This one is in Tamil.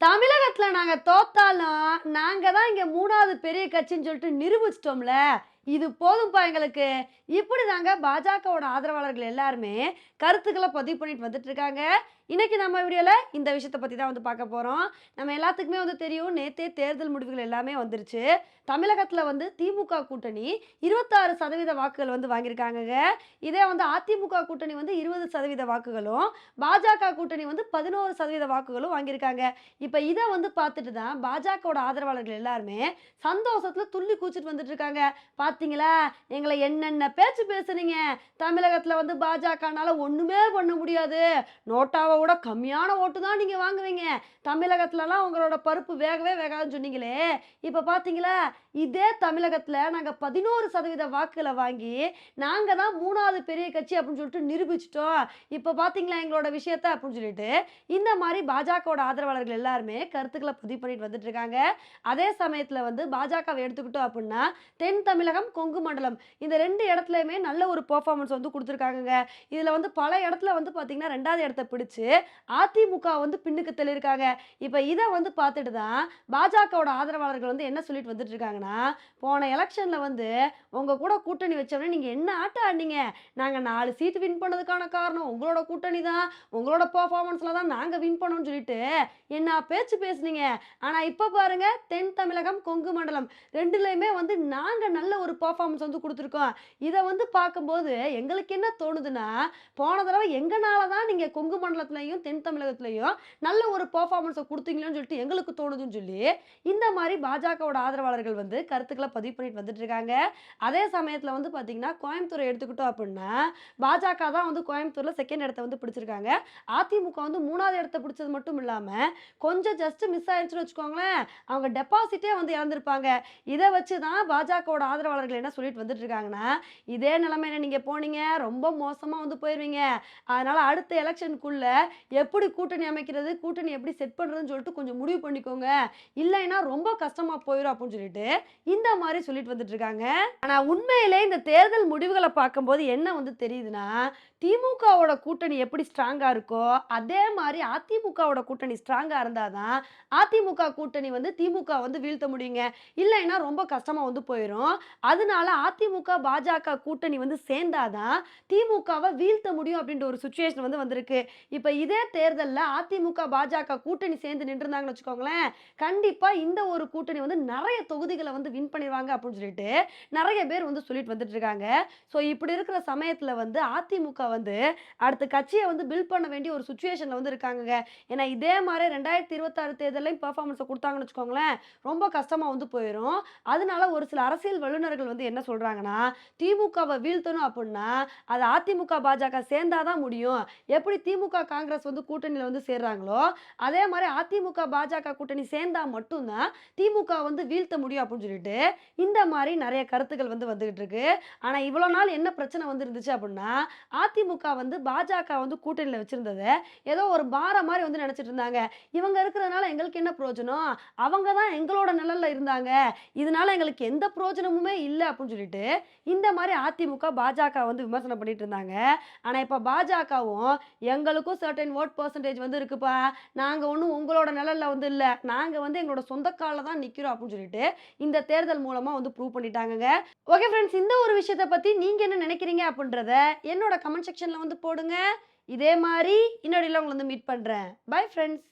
தமிழகத்தில் நாங்கள் தோத்தாலும் நாங்கள் தான் இங்கே மூணாவது பெரிய கட்சின்னு சொல்லிட்டு நிரூபிச்சிட்டோம்ல. இது போதும்ப்பா எங்களுக்கு. இப்படி தாங்க பாஜகவோட ஆதரவாளர்கள் எல்லாருமே கருத்துக்களை பதிவு பண்ணிட்டு வந்துட்டு இருக்காங்க இன்னைக்கு நம்ம வீடியோவில் இந்த விஷயத்தை பற்றி தான் வந்து பார்க்க போகிறோம் நம்ம எல்லாத்துக்குமே வந்து தெரியும் நேத்தே தேர்தல் முடிவுகள் எல்லாமே வந்துருச்சு. தமிழகத்தில் வந்து திமுக கூட்டணி இருபத்தாறு சதவீத வாக்குகள் வந்து வாங்கியிருக்காங்கங்க. இதே வந்து அதிமுக கூட்டணி வந்து இருபது சதவீத வாக்குகளும் பாஜக கூட்டணி வந்து பதினோரு சதவீத வாக்குகளும் வாங்கியிருக்காங்க. இப்போ இதை வந்து பார்த்துட்டு தான் பாஜகவோட ஆதரவாளர்கள் எல்லாருமே சந்தோஷத்தில் துள்ளி கூச்சிட்டு வந்துட்டு இருக்காங்க பார்த்தீங்களா எங்களை என்னென்ன பேச்சு பேசுனீங்க? தமிழகத்தில் வந்து பாஜகனால ஒன்றுமே பண்ண முடியாது. நோட்டாவை விட கம்மியான ஓட்டு தான் நீங்கள் வாங்குவீங்க. தமிழகத்துலலாம் உங்களோட பருப்பு வேகவே வேகாதுன்னு சொன்னீங்களே. இப்போ பார்த்தீங்களா இதே தமிழகத்தில் நாங்கள் பதினோரு சதவீத வாக்குகளை வாங்கி நாங்கள் தான் மூணாவது பெரிய கட்சி அப்படின்னு சொல்லிட்டு நிரூபிச்சிட்டோம். இப்போ பார்த்தீங்களா எங்களோட விஷயத்த அப்படின்னு சொல்லிட்டு இந்த மாதிரி பாஜகவோட ஆதரவாளர்கள் எல்லாருமே கருத்துக்களை பதிவு பண்ணிட்டு வந்துட்டு இருக்காங்க. அதே சமயத்தில் வந்து பாஜகவை எடுத்துக்கிட்டோம் அப்படின்னா தென் தமிழகம் கொங்கு மண்டலம். இந்த ரெண்டு இடத்துலையுமே நல்ல ஒரு பெர்ஃபார்மன்ஸ் வந்து கொடுத்துருக்காங்கங்க. இதில் வந்து பல இடத்துல வந்து பார்த்தீங்கன்னா ரெண்டாவது இடத்த பிடிச்சு அதிமுக வந்து பின்னுக்கு தள்ளியிருக்காங்க. இப்போ இதை வந்து பார்த்துட்டு தான் பாஜகவோட ஆதரவாளர்கள் வந்து என்ன சொல்லிட்டு வந்துட்டு இருக்காங்கன்னா போன எலெக்ஷனில் வந்து உங்கள் கூட கூட்டணி வச்சோடனே நீங்கள் என்ன ஆட்டம் ஆடினீங்க? நாங்கள் நாலு சீட்டு வின் பண்ணதுக்கான காரணம் உங்களோட கூட்டணி தான். உங்களோட பர்ஃபார்மன்ஸில் தான் நாங்கள் வின் பண்ணோம்னு சொல்லிட்டு என்ன பேச்சு பேசுனீங்க? ஆனால் இப்போ பாருங்க தென் தமிழகம் கொங்கு மண்டலம். ரெண்டுலேயுமே வந்து நாங்கள் நல்ல ஒரு பெர்ஃபார்மன்ஸ் வந்து கொடுத்துருக்கோம். இதை வந்து பார்க்கும்போது எங்களுக்கு என்ன தோணுதுன்னா போன தடவை எங்கனால தான் நீங்கள் கொங்கு மண்டலத்துலையும் தென் தமிழகத்துலையும் நல்ல ஒரு பர்ஃபார்மன்ஸை கொடுத்தீங்களோன்னு சொல்லிட்டு எங்களுக்கு தோணுதுன்னு சொல்லி இந்த மாதிரி பாஜகவோட ஆதரவாளர்கள் வந்து கருத்துக்களை பதிவு பண்ணிட்டு வந்துட்டு இருக்காங்க. அதே சமயத்தில் வந்து பார்த்தீங்கன்னா கோயம்புத்தூரை எடுத்துக்கிட்டோம் அப்படின்னா பாஜக தான் வந்து கோயம்புத்தூரில் செகண்ட் இடத்த வந்து பிடிச்சிருக்காங்க. அதிமுக வந்து மூணாவது இடத்த பிடிச்சது மட்டும் இல்லாமல் கொஞ்சம் ஜஸ்ட் மிஸ் ஆயிடுச்சுன்னு வச்சுக்கோங்களேன். அவங்க டெபாசிட்டே வந்து இழந்திருப்பாங்க. இதை வச்சு தான் பாஜகவோட ஆதரவாளர்கள் என்ன சொல்லிட்டு வந்துட்டு இருக்காங்கன்னா இதே நிலைமையில நீங்கள் போனீங்க ரொம்ப மோசமாக வந்து போயிடுவீங்க அதனால் அடுத்த எலெக்ஷனுக்குள்ள எப்படி கூட்டணி அமைக்கிறது கூட்டணி எப்படி செட் பண்ணுறதுன்னு சொல்லிட்டு கொஞ்சம் முடிவு பண்ணிக்கோங்க. இல்லைன்னா ரொம்ப கஷ்டமாக போயிடும் அப்படின்னு சொல்லிட்டு இந்த மாதிரி சொல்லிட்டு வந்துட்டு இருக்காங்க ஆனால் உண்மையிலே இந்த தேர்தல் முடிவுகளை பார்க்கும்போது என்ன வந்து தெரியுதுன்னா திமுகவோட கூட்டணி எப்படி ஸ்ட்ராங்காக இருக்கோ அதே மாதிரி அதிமுகவோட கூட்டணி ஸ்ட்ராங்காக இருந்தால் தான் அதிமுக கூட்டணி வந்து திமுக வந்து வீழ்த்த முடியுங்க. இல்லைன்னா ரொம்ப கஷ்டமாக வந்து போயிடும் அதனால அதிமுக பாஜக கூட்டணி வந்து சேர்ந்தாதான் திமுகவை வீழ்த்த முடியும் அப்படின்ற ஒரு சுச்சுவேஷன் வந்து வந்திருக்கு. இப்போ இதே தேர்தலில் அதிமுக பாஜக கூட்டணி சேர்ந்து நின்றுருந்தாங்கன்னு வச்சுக்கோங்களேன் கண்டிப்பாக இந்த ஒரு கூட்டணி வந்து நிறைய தொகுதிகளை வந்து வின் பண்ணிடுவாங்க அப்படின்னு சொல்லிட்டு நிறைய பேர் வந்து சொல்லிட்டு வந்துட்டு இருக்காங்க. ஸோ இப்படி இருக்கிற சமயத்தில் வந்து அதிமுக வந்து அடுத்த கட்சியை வந்து பில்ட் பண்ண வேண்டிய ஒரு சுச்சுவேஷனில் வந்து இருக்காங்க ஏன்னா இதே மாதிரி ரெண்டாயிரத்தி இருபத்தாறு தேர்தலையும் பர்ஃபார்மன்ஸை கொடுத்தாங்கன்னு வச்சுக்கோங்களேன் ரொம்ப கஷ்டமாக வந்து போயிடும் அதனால ஒரு சில அரசியல் வல்லுநர்கள் வந்து என்ன சொல்கிறாங்கன்னா திமுகவை வீழ்த்தணும் அப்படின்னா அது அதிமுக பாஜக சேர்ந்தாதான் முடியும். எப்படி திமுக காங்கிரஸ் வந்து கூட்டணியில் வந்து சேர்றாங்களோ அதே மாதிரி அதிமுக பாஜக கூட்டணி சேர்ந்தா மட்டும்தான் திமுக வந்து வீழ்த்த முடியும் அப்படின்னு சொல்லிட்டு இந்த மாதிரி நிறைய கருத்துக்கள் வந்து வந்துகிட்டு இருக்கு. ஆனால் இவ்வளோ நாள் என்ன பிரச்சனை வந்து இருந்துச்சு அப்படின்னா அதிமுக வந்து பாஜக வந்து கூட்டணியில் வச்சிருந்தது ஏதோ ஒரு பாரம் மாதிரி வந்து நினச்சிட்டு இருந்தாங்க. இவங்க இருக்கிறதுனால எங்களுக்கு என்ன பிரயோஜனம்? அவங்க தான் எங்களோட நிழலில் இருந்தாங்க. இதனால எங்களுக்கு எந்த பிரயோஜனமுமே இல்லை இல்லை அப்படின்னு சொல்லிட்டு இந்த மாதிரி அதிமுக பாஜக வந்து விமர்சனம் பண்ணிட்டு இருந்தாங்க. ஆனால் இப்போ பாஜகவும் எங்களுக்கும் சர்டன் ஓட் பர்சன்டேஜ் வந்து இருக்குப்பா. நாங்கள் ஒன்றும் உங்களோட நிழல்ல வந்து இல்லை. நாங்கள் வந்து எங்களோட சொந்த காலில் தான் நிற்கிறோம் அப்படின்னு சொல்லிட்டு இந்த தேர்தல் மூலமாக வந்து ப்ரூவ் பண்ணிட்டாங்க ஓகே ஃப்ரெண்ட்ஸ் இந்த ஒரு விஷயத்தை பற்றி நீங்கள் என்ன நினைக்கிறீங்க அப்படின்றத என்னோட கமெண்ட் செக்ஷனில் வந்து போடுங்க. இதே மாதிரி இன்னொடியில் உங்களை வந்து மீட் பண்ணுறேன் பை ஃப்ரெண்ட்ஸ்